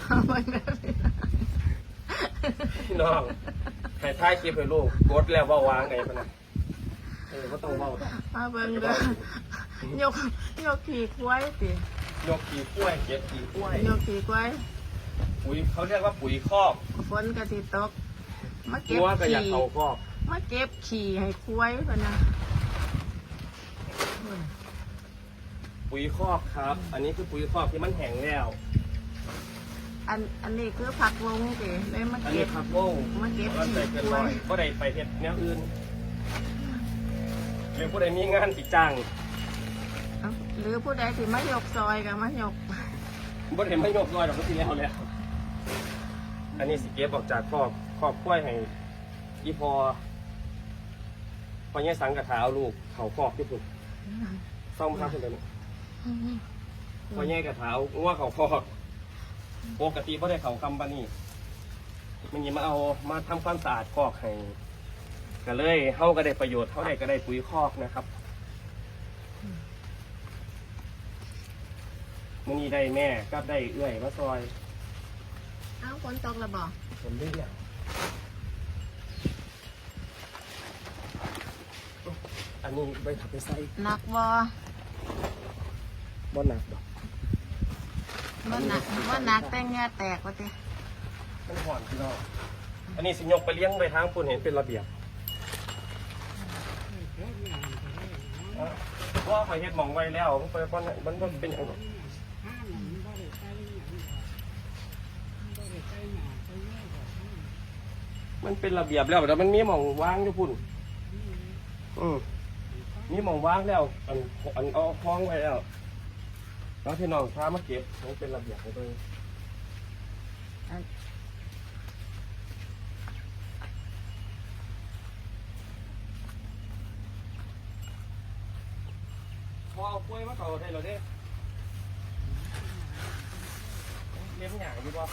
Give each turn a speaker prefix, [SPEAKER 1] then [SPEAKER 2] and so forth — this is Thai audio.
[SPEAKER 1] เอาเบิ่งเด้อพี่น้อง
[SPEAKER 2] พี่น้องให้ท้ายคลิปให้ลูกกดแล้วเว่าวางไงพะนะเออก็ต้องเว้าต้อง
[SPEAKER 1] เอาเบิ่งเด้อยกยกขี่ควายติ
[SPEAKER 2] ยกขี่กล้วยเก็บขี่กล้วย
[SPEAKER 1] ยกขี่ควาย
[SPEAKER 2] ปุ๋ยเขาเรียกว่าปุ๋ยคอก
[SPEAKER 1] ฝนก็สิตกมาเก็บ
[SPEAKER 2] งัวก็อยาก
[SPEAKER 1] ขี่
[SPEAKER 2] เข้าคอก
[SPEAKER 1] มาเก็บขี่ให้ควายพะนะ
[SPEAKER 2] ปุ๋ยคอกครับ อันนี้คือปุ๋ยคอกที่มันแห้งแล้ว
[SPEAKER 1] อันอันนี้คือผักวงติเลยมา
[SPEAKER 2] อัน
[SPEAKER 1] เก็
[SPEAKER 2] นี้
[SPEAKER 1] บ
[SPEAKER 2] ผักโม่ง
[SPEAKER 1] มาเก็บ
[SPEAKER 2] มันใส่
[SPEAKER 1] ขี่
[SPEAKER 2] เกิน
[SPEAKER 1] ควา
[SPEAKER 2] ร้อย
[SPEAKER 1] ย
[SPEAKER 2] ก็ได้ไปเฮ็ดแนวอื่นหรือผู้ใดมีงานติจ้าง
[SPEAKER 1] เอาหรือผู้ใดที่มายกซอยก็มายก
[SPEAKER 2] บ่ได้ไม่ยกร้อยดอกก็สิแล้วแล้ว อันนี้สิเก็บออกจากคอกคอกกล้วยให้อีพอพอเนี่ยสังกะถาเอาลูกเขาคอกที่พุ่นซ่อมข้างคนเดียวนี่ พอเนี่ยกะถาเอางัวเขาคอกปกติบ่ได้เขาคำปานนี้มันยิมาเอามาทำความสะอาดคอกให้ก็เลยเฮาก็ได้ประโยชน์เฮาได้ก็ได้ปุ๋ยคอกนะครับมื้อนี้ได้แม่กับได้เอื้อยมาซอย
[SPEAKER 1] เอาฝนตกแล้วบ่
[SPEAKER 2] ผมเรียกอันนี้ไปถับไปใส่
[SPEAKER 1] หนักบ่
[SPEAKER 2] บ่หนักดอก
[SPEAKER 1] บ่หนักบ่หนักแต่เหงือแตกว่าติ
[SPEAKER 2] มันห่อนพี่น้องอันนี้สิยกไปเลี้ยงไปทางปุ่นเห็นเป็นระเบียบอะว่าข่อยเฮ็ดหมองไว้แล้วมันไปบ่อนมันบ่เป็นหยังดอกมันเป็นระเบียบแล้วแต่มันมีหมองวางอยู่พุ่นอืมมีหมองวางแล้ว อันอันเอาคล้องไว้แล้ว แล้วพี่น้องพามาเก็บมันเป็นระเบียบไปเลยพอเอากล้วยมาต่อได้แล้วเด้เลี้ยงหยางดีกว่า